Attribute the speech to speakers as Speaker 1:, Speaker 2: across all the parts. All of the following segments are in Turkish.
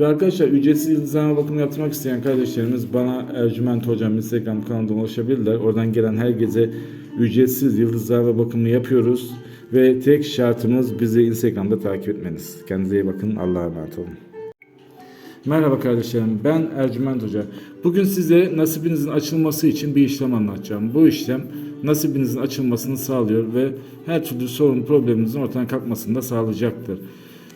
Speaker 1: Ve arkadaşlar ücretsiz yıldızlama bakımı yaptırmak isteyen kardeşlerimiz bana Ercüment Hocam Instagram kanalından ulaşabilirler. Oradan gelen herkese ücretsiz yıldızlama bakımı yapıyoruz. Ve tek şartımız bizi Instagram'da takip etmeniz. Kendinize iyi bakın. Allah'a emanet olun. Merhaba kardeşlerim. Ben Ercüment Hoca. Bugün size nasibinizin açılması için bir işlem anlatacağım. Bu işlem nasibinizin açılmasını sağlıyor ve her türlü sorun probleminizin ortadan kalkmasını da sağlayacaktır.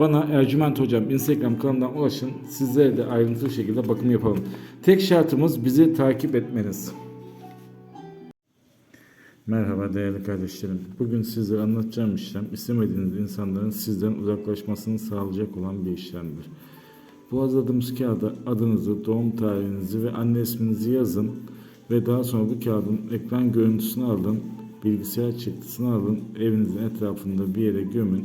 Speaker 1: bana Ercüment Hocam Instagram kanalından ulaşın. Sizlere de ayrıntılı şekilde bakım yapalım. Tek şartımız bizi takip etmeniz. Merhaba değerli kardeşlerim. Bugün size anlatacağım işlem istemediğiniz insanların sizden uzaklaşmasını sağlayacak olan bir işlemdir. Bu hazırladığımız kağıda adınızı, doğum tarihinizi ve anne isminizi yazın ve daha sonra bu kağıdın ekran görüntüsünü alın, bilgisayar çıktısını alın, evinizin etrafında bir yere gömün.